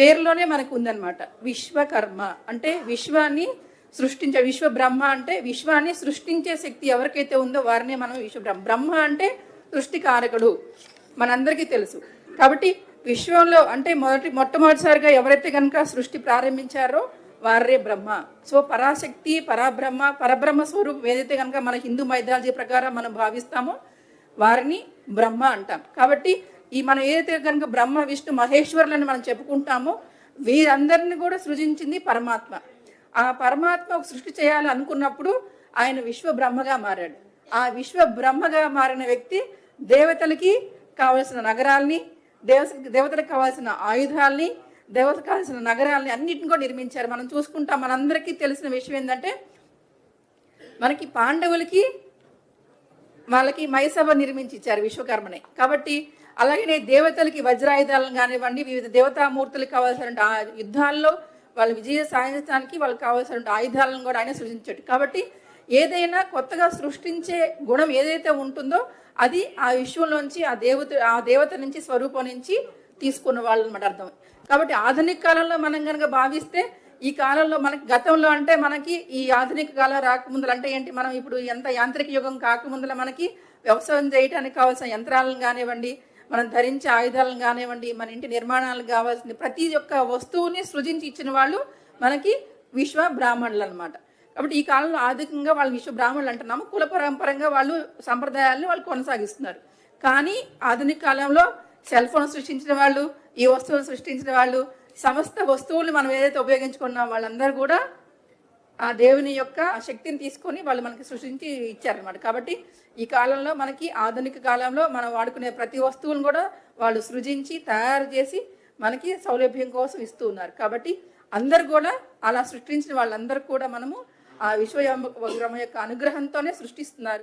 పేరులోనే మనకు ఉందన్నమాట విశ్వకర్మ. అంటే విశ్వాన్ని సృష్టించే విశ్వ బ్రహ్మ అంటే విశ్వాన్ని సృష్టించే శక్తి ఎవరికైతే ఉందో వారినే మనం విశ్వ బ్రహ్మ బ్రహ్మ అంటే సృష్టికారకుడు. మనందరికీ తెలుసు. కాబట్టి విశ్వంలో అంటే మొదటి మొట్టమొదటిసారిగా ఎవరైతే కనుక సృష్టి ప్రారంభించారో వారే బ్రహ్మ. సో పరాశక్తి పరాబ్రహ్మ పరబ్రహ్మ స్వరూపం ఏదైతే కనుక మన హిందూ మైథాలజీ ప్రకారం మనం భావిస్తామో వారిని బ్రహ్మ అంటాం. కాబట్టి ఈ మనం ఏదైతే కనుక బ్రహ్మ విష్ణు మహేశ్వరులని మనం చెప్పుకుంటామో వీరందరిని కూడా సృజించింది పరమాత్మ. ఆ పరమాత్మ ఒక సృష్టి చేయాలి అనుకున్నప్పుడు ఆయన విశ్వ బ్రహ్మగా మారాడు. ఆ విశ్వ బ్రహ్మగా మారిన వ్యక్తి దేవతలకి కావలసిన నగరాల్ని దేవ దేవతలకు కావాల్సిన ఆయుధాల్ని దేవతకు కావాల్సిన నగరాలని అన్నిటిని కూడా నిర్మించారు. మనం చూసుకుంటాం మనందరికీ తెలిసిన విషయం ఏంటంటే మనకి పాండవులకి వాళ్ళకి మైసభ నిర్మించి ఇచ్చారు విశ్వకర్మని. కాబట్టి అలాగనే దేవతలకి వజ్రాయుధాలను కానివ్వండి వివిధ దేవతామూర్తులకు కావాల్సిన ఆ యుద్ధాల్లో వాళ్ళ విజయ సాధించడానికి వాళ్ళకి కావాల్సిన ఆయుధాలను కూడా ఆయన సృష్టించాడు కాబట్టి ఏదైనా కొత్తగా సృష్టించే గుణం ఏదైతే ఉంటుందో అది ఆ విశ్వంలోంచి ఆ దేవత ఆ దేవత నుంచి స్వరూపం నుంచి తీసుకున్న వాళ్ళు అనమాట అర్థం. కాబట్టి ఆధునిక కాలంలో మనం కనుక భావిస్తే ఈ కాలంలో మనకి గతంలో అంటే మనకి ఈ ఆధునిక కాలం రాకముందులు అంటే ఏంటి? మనం ఇప్పుడు ఎంత యాంత్రిక యుగం కాకముందుల మనకి వ్యవసాయం చేయడానికి కావాల్సిన యంత్రాలను కానివ్వండి మనం ధరించే ఆయుధాలను కానివ్వండి మన ఇంటి నిర్మాణాలు కావాల్సిన ప్రతి ఒక్క వస్తువుని సృజించి ఇచ్చిన వాళ్ళు మనకి విశ్వ బ్రాహ్మణులు అనమాట కాబట్టి ఈ కాలంలో ఆర్థికంగా వాళ్ళు విశ్వ బ్రాహ్మణులు అంటున్నాము. కుల పరంపరంగా వాళ్ళు సంప్రదాయాలను వాళ్ళు కొనసాగిస్తున్నారు. కానీ ఆధునిక కాలంలో సెల్ ఫోన్ సృష్టించిన వాళ్ళు ఈ వస్తువులు సృష్టించిన వాళ్ళు సమస్త వస్తువులు మనం ఏదైతే ఉపయోగించుకున్నాం వాళ్ళందరూ కూడా ఆ దేవుని యొక్క శక్తిని తీసుకొని వాళ్ళు మనకి సృష్టించి ఇచ్చారనమాట కాబట్టి ఈ కాలంలో మనకి ఆధునిక కాలంలో మనం వాడుకునే ప్రతి వస్తువును కూడా వాళ్ళు సృజించి తయారు చేసి మనకి సౌలభ్యం కోసం ఇస్తూ ఉన్నారు. కాబట్టి అందరు కూడా అలా సృష్టించిన వాళ్ళందరూ కూడా మనము ఆ విశ్వ యొక్క అనుగ్రహంతోనే సృష్టిస్తున్నారు.